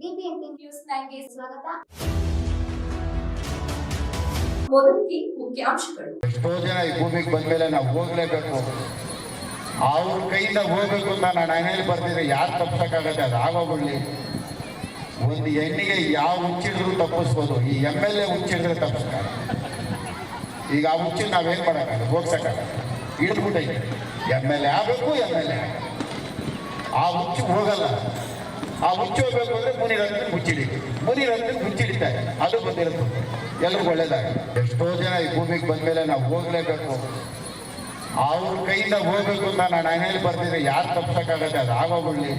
News ಸ್ವಾಗತ. ಮೊದಲಿಗೆ ಮುಖ್ಯಾಂಶಗಳು. ಎಷ್ಟೋ ಜನ ಈ ಭೂಮಿಗೆ ಬಂದ್ಮೇಲೆ ನಾವು ಹೋಗ್ಲೇಬೇಕು. ಅವ್ರ ಕೈಯಿಂದ ಹೋಗ್ಬೇಕು ಅಂತ ನಾನು ಮನೇಲಿ ಬರ್ತಿದ್ರೆ ಯಾರು ತಪ್ಪಿಸಕ್ಕಾಗತ್ತೆ ಅದು ಆಗೋಗ್ಲಿ ಒಂದು ಹೆಣ್ಣಿಗೆ ಯಾವ ಹುಚ್ಚಿದ್ರು ತಪ್ಪಿಸ್ಬೋದು, ಈ ಎಂ ಎಲ್ ಎ ಹುಚ್ಚಿದ್ರೆ ತಪ್ಪಿಸ್ತಾರೆ. ಈಗ ಆ ಹುಚ್ಚಿ ನಾವೇನ್ ಮಾಡೋಕ್ಕಾಗಲ್ಲ, ಹೋಗ್ಸಕ್ಕಾಗಲ್ಲ. ಹಿಡಿದ್ಬಿಟ್ಟೈತೆ. ಎಂ ಎಲ್ ಎ ಆಗಬೇಕು ಎಂ ಎಲ್ ಎ ಆ ಹುಚ್ಚು ಹೋಗಲ್ಲ. ಆ ಹುಚ್ಚು ಹೋಗ್ಬೇಕು ಅಂದ್ರೆ ಮುನಿರಂತ ಮುಚ್ಚಿಡಿ ಮುನಿರಂತ ಮುಚ್ಚಿಡಿತಾರೆ. ಅದು ಬಂದಿರುತ್ತೆ ಎಲ್ರಿಗೂ ಒಳ್ಳೇದಾಗಿ ಎಷ್ಟೋ ಜನ ಈ ಭೂಮಿಗೆ ಬಂದ್ಮೇಲೆ ನಾವು ಹೋಗ್ಲೇಬೇಕು. ಅವ್ರ ಕೈಯಿಂದ ಹೋಗ್ಬೇಕು ಅಂತ ನಾನು ಮನೇಲಿ ಬರ್ತಿದ್ರೆ ಯಾರು ತಪ್ಸಕ್ಕಾಗತ್ತೆ ಅದು ಆಗೋಗ್ಲಿ.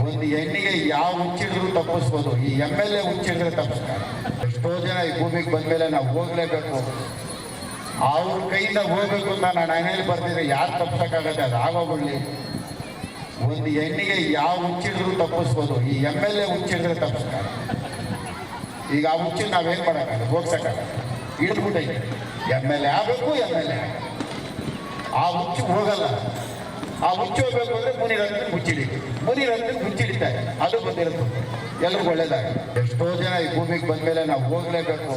ಒಂದು ಹೆಣ್ಣಿಗೆ ಯಾವ ಹುಚ್ಚಿದ್ರು ತಪ್ಪಿಸ್ಬೋದು. ಈ ಎಂ ಎಲ್ ಎ ಹುಚ್ಚಿದ್ರೆ ತಪ್ಪಿಸ್ತಾರೆ. ಎಷ್ಟೋ ಜನ ಈ ಭೂಮಿಗೆ ಬಂದ್ಮೇಲೆ ನಾವು ಹೋಗ್ಲೇಬೇಕು. ಅವ್ರ ಕೈಯಿಂದ ಹೋಗ್ಬೇಕು ಅಂತ ನಾನು ಮನೇಲಿ ಬರ್ತಿದ್ರೆ ಯಾರು ತಪ್ಸಕ್ಕಾಗತ್ತೆ ಅದು ಆಗೋಗ್ಲಿ. ಒಂದು ಹೆಣ್ಣಿಗೆ ಯಾವ ಹುಚ್ಚಿದ್ರು ತಪ್ಪಿಸ್ಬೋದು. ಈ ಎಂ ಎಲ್ ಎ ಹುಚ್ಚಿದ್ರೆ ತಪ್ಪಿಸ್ತಾರೆ. ಈಗ ಆ ಹುಚ್ಚಿ ನಾವೇನ್ ಮಾಡೋಕ್ಕಾಗಲ್ಲ, ಹೋಗ್ಸಕ್ಕಾಗಲ್ಲ. ಹಿಡಿದ್ಬಿಟ್ಟೈತೆ ಎಂ ಎಲ್ ಎ ಆಗಬೇಕು, ಎಂ ಎಲ್ ಎ ಆ ಹುಚ್ಚು ಹೋಗಲ್ಲ. ಆ ಹುಚ್ಚು ಹೋಗ್ಬೇಕು ಅಂದ್ರೆ ಮುನಿರಂತ ಮುಚ್ಚಿಡಿ ಮುನಿರಂತ ಮುಚ್ಚಿಡಿತಾರೆ. ಅದು ಬಂದಿರುತ್ತೆ ಎಲ್ರಿಗೂ ಒಳ್ಳೇದಾಗಿ ಎಷ್ಟೋ ಜನ ಈ ಭೂಮಿಗೆ ಬಂದ್ಮೇಲೆ ನಾವು ಹೋಗಲೇಬೇಕು.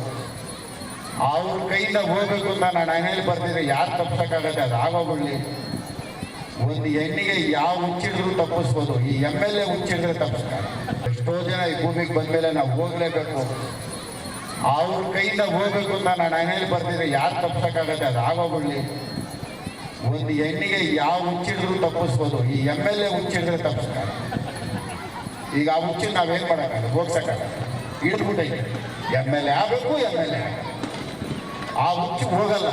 ಅವ್ರ ಕೈಯಿಂದ ಹೋಗ್ಬೇಕು ಅಂತ ನಾನು ಮನೇಲಿ ಬರ್ತಿದ್ರೆ ಯಾರು ತಪ್ಪಿಸಕ್ಕಾಗತ್ತೆ ಅದು ಆಗೋಗ್ಲಿ ಒಂದು ಹೆಣ್ಣಿಗೆ ಯಾವ ಹುಚ್ಚಿದ್ರು ತಪ್ಪಿಸ್ಬೋದು. ಈ ಎಂ ಎಲ್ ಎ ಹುಚ್ಚಿದ್ರೆ ತಪ್ಪಿಸ್ತಾರೆ. ಎಷ್ಟೋ ಜನ ಈ ಭೂಮಿಗೆ ಬಂದ್ಮೇಲೆ ನಾವು ಹೋಗ್ಲೇಬೇಕು. ಅವ್ರ ಕೈಯಿಂದ ಹೋಗ್ಬೇಕು ಅಂತ ನಾನು ಮನೇಲಿ ಬರ್ತಿದ್ರೆ ಯಾರು ತಪ್ಪಿಸೋಕ್ಕಾಗತ್ತೆ ಅದು ಆಗೋಗ್ಲಿ ಒಂದು ಹೆಣ್ಣಿಗೆ ಯಾವ ಹುಚ್ಚಿದ್ರು ತಪ್ಪಿಸ್ಬೋದು. ಈ ಎಂ ಎಲ್ ಎ ಹುಚ್ಚಿದ್ರೆ ತಪ್ಪಿಸ್ತಾರೆ. ಈಗ ಆ ನಾವು ನಾವೇನ್ ಮಾಡೋಕ್ಕಾಗಲ್ಲ? ಹೋಗ್ಸೋಕ್ಕಾಗಲ್ಲ. ಹಿಡಿದ್ಬಿಟ್ಟೈತೆ ಎಂ ಎಲ್ ಎ ಆಗಬೇಕು, ಎಂ ಎಲ್ ಎ ಆ ಹುಚ್ಚು ಹೋಗಲ್ಲ.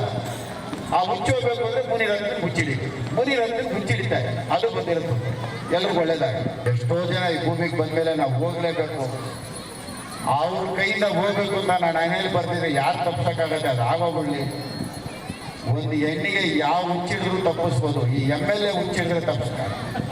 ಆ ಮುಚ್ಚಿ ಹೋಗ್ಬೇಕು ಅಂದ್ರೆ ಮುನಿರಂತ ಮುಚ್ಚಿಡಿ. ಮುನಿರಂತ ಮುಚ್ಚಿಡಿತಾರೆ. ಅದು ಬಂದಿರುತ್ತೆ ಎಲ್ರಿಗೂ ಒಳ್ಳೇದಾಗಿ ಎಷ್ಟೋ ಜನ ಈ ಭೂಮಿಗೆ ಬಂದ್ಮೇಲೆ ನಾವು ಹೋಗ್ಲೇಬೇಕು. ಅವ್ರ ಕೈಯಿಂದ ಹೋಗ್ಬೇಕು ಅಂತ ನಾನು ಮನೇಲಿ ಬರ್ತಿದ್ರೆ ಯಾರು ತಪ್ಸಕ್ಕಾಗತ್ತೆ ಅದು ಆಗೋಗ್ಲಿ. ಒಂದು ಹೆಣ್ಣಿಗೆ ಯಾವ ಹುಚ್ಚಿಡಿದ್ರು ತಪ್ಪಿಸ್ಬೋದು. ಈ ಎಂ ಎಲ್ ಎ ಹುಚ್ಚಿಡಿದ್ರೆ ತಪ್ಪಿಸ್ತಾರೆ.